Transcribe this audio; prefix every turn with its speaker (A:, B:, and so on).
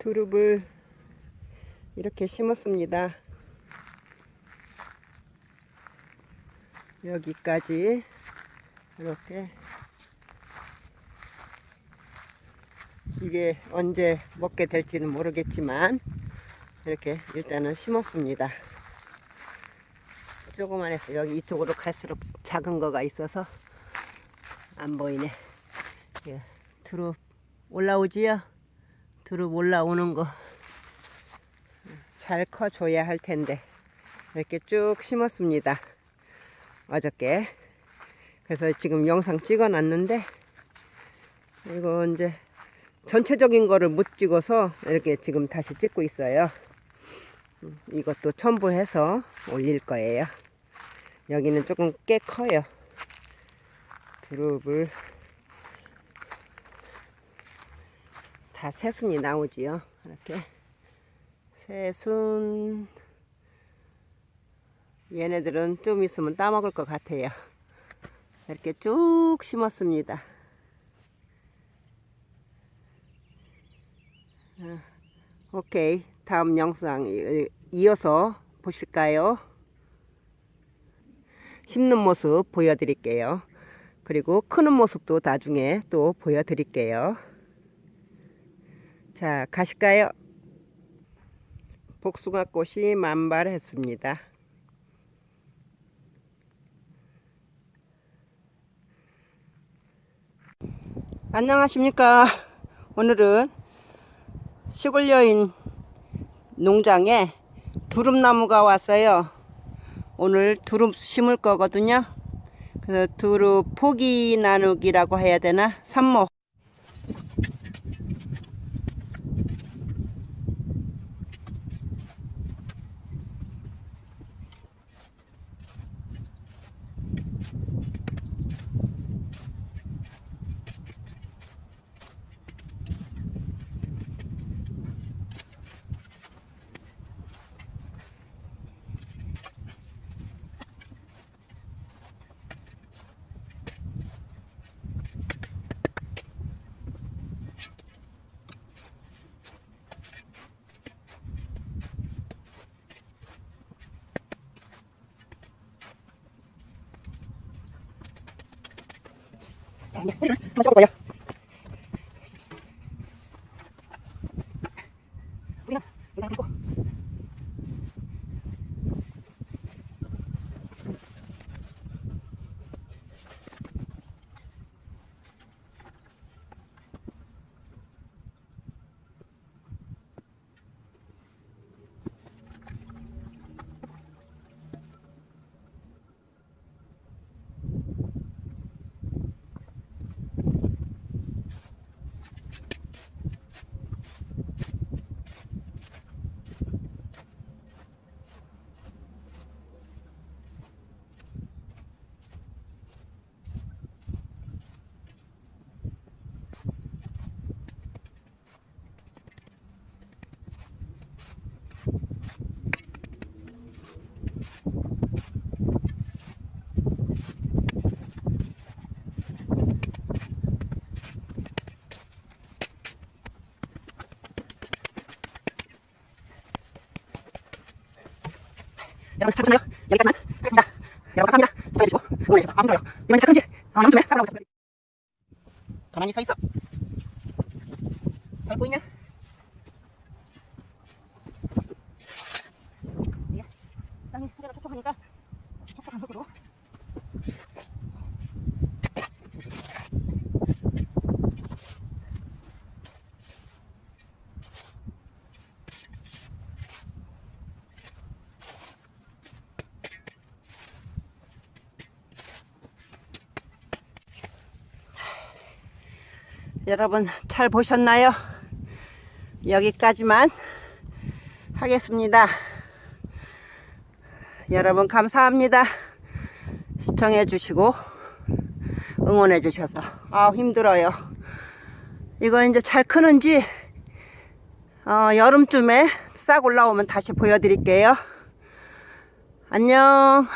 A: 두릅을 이렇게 심었습니다. 여기까지 이렇게 이게 언제 먹게 될지는 모르겠지만 이렇게 일단은 심었습니다. 조그만해서 여기 이쪽으로 갈수록 작은 거가 있어서 안 보이네. 예, 두릅 올라오지요? 두릅 올라오는 거 잘 커줘야 할 텐데 이렇게 쭉 심었습니다. 어저께 그래서 지금 영상 찍어 놨는데 이거 이제 전체적인 거를 못 찍어서 이렇게 지금 다시 찍고 있어요. 음, 이것도 첨부해서 올릴 거예요. 여기는 조금 꽤 커요. 두릅을 다 새순이 나오지요. 이렇게 새순 얘네들은 좀 있으면 따먹을 것 같아요. 이렇게 쭉 심었습니다. 아, 오케이. 다음 영상 이- 이어서 보실까요? 심는 모습 보여드릴게요. 그리고 크는 모습도 나중에 또 보여드릴게요. 자, 가실까요? 복숭아 꽃이 만발했습니다. 안녕하십니까. 오늘은 시골 여인 농장에 두릅나무가 왔어요. 오늘 두릅 심을 거거든요. 그래서 두릅 포기 나누기라고 해야 되나? 산모. 자, 이제 뿌리를 한번 여러분 잠시만요. 여기까지만 하겠습니다. 여러분 감사합니다. 시청해주시고 응원해주셔서 아무 좋아요. 이번에 착한지 어, 영점에 따라오겠습니다 가만히 서 있어. 잘 보이냐? 예. 땅이 소리가 촉촉하니까 여러분 잘 보셨나요? 여기까지만 하겠습니다. 여러분 감사합니다. 시청해 주시고 응원해 주셔서 아 힘들어요. 이거 이제 잘 크는지 어, 여름쯤에 싹 올라오면 다시 보여드릴게요. 안녕.